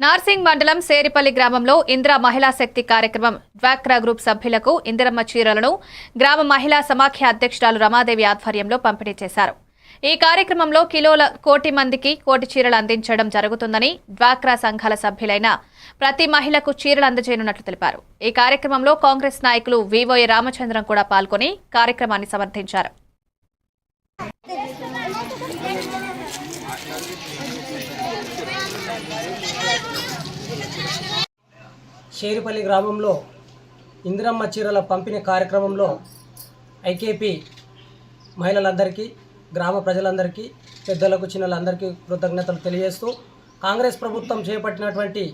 నార్సింగ్ మండలం సేరిపల్లి గ్రామంలో ఇందిరా మహిళా శక్తి కార్యక్రమం డ్వాక్రా గ్రూప్ సభ్యులకు ఇందిరమ్మ చీరలను గ్రామ మహిళా సమాఖ్య అధ్యక్షురాలు రమాదేవి ఆధ్వర్యంలో పంపిణీ చేశారు. ఈ కార్యక్రమంలో కిలోల కోటి మందికి కోటి చీరలు అందించడం జరుగుతుందని డ్వాక్రా సంఘాల సభ్యులైన ప్రతి మహిళకు చీరలు అందజేయనున్నట్లు తెలిపారు. ఈ కార్యక్రమంలో కాంగ్రెస్ నాయకులు వివోయ రామచంద్రం కూడా పాల్గొని కార్యక్రమాన్ని సమర్థించారు. షేరుపల్లి గ్రామంలో ఇందిరమ్మ చీరల పంపిణీ కార్యక్రమంలో ఐకేపీ మహిళలందరికీ గ్రామ ప్రజలందరికీ పెద్దలకు చిన్నలందరికీ కృతజ్ఞతలు తెలియజేస్తూ కాంగ్రెస్ ప్రభుత్వం చేపట్టినటువంటి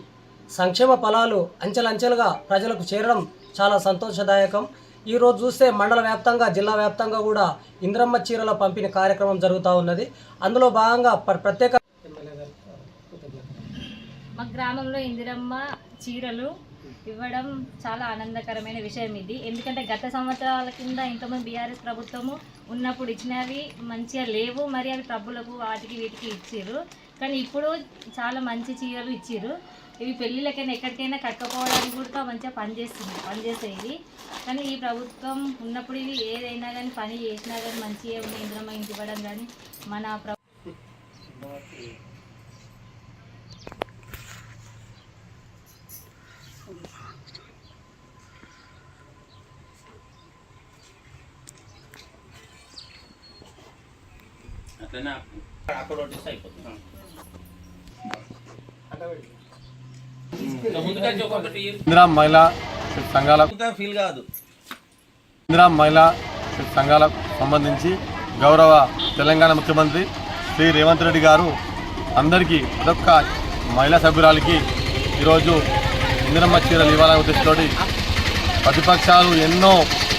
సంక్షేమ ఫలాలు అంచెలంచెలుగా ప్రజలకు చేరడం చాలా సంతోషదాయకం. ఈరోజు చూస్తే మండల వ్యాప్తంగా జిల్లా వ్యాప్తంగా కూడా ఇందిరమ్మ చీరల పంపిణీ కార్యక్రమం జరుగుతూ ఉన్నది. అందులో భాగంగా ప్రత్యేక మా గ్రామంలో ఇందిరమ్మ చీరలు ఇవ్వడం చాలా ఆనందకరమైన విషయం ఇది. ఎందుకంటే గత సంవత్సరాల కింద ఇంతమంది బీఆర్ఎస్ ప్రభుత్వము ఉన్నప్పుడు ఇచ్చినవి మంచిగా లేవు. మరి అవి ప్రభులకు వాటికి వీటికి ఇచ్చిర్రు. కానీ ఇప్పుడు చాలా మంచి చీరలు ఇచ్చిర్రు. ఇవి పెళ్ళిళ్ళకైనా ఎక్కడికైనా కట్టుకోవడానికి కూడా మంచిగా పనిచేస్తుంది పనిచేసేవి. కానీ ఈ ప్రభుత్వం ఉన్నప్పుడు ఇవి ఏదైనా కానీ పని చేసినా కానీ మంచిగా ఉంది ఇంద్రమ్మ ఇంటి పడడం కానీ మన ప్ర అట్లనే అక్కడ అయిపోతుంది ఇందిరా మహిళా సంఘాల ఫీల్ కాదు. ఇందిరా మహిళా సంఘాలకు సంబంధించి గౌరవ తెలంగాణ ముఖ్యమంత్రి శ్రీ రేవంత్ రెడ్డి గారు అందరికీ అదొక్క మహిళా సభ్యురాలకి ఈరోజు ఇందిరమ్మ చీరలు ఇవ్వాలనే ఉద్దేశంతో ప్రతిపక్షాలు ఎన్నో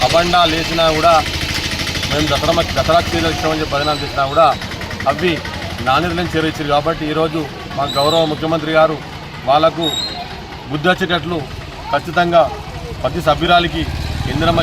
అబండాలు వేసినా కూడా మేము దసరా దసరా చీరలు ఇచ్చామని చెప్పి బదనాలు చేసినా కూడా అవి నాణ్యతలను చేరవచ్చారు కాబట్టి ఈరోజు మా గౌరవ ముఖ్యమంత్రి గారు వాళ్ళకు బుద్ధి వచ్చేటట్లు ఖచ్చితంగా ప్రతి సభ్యురాలికి ఇందిరమ్మ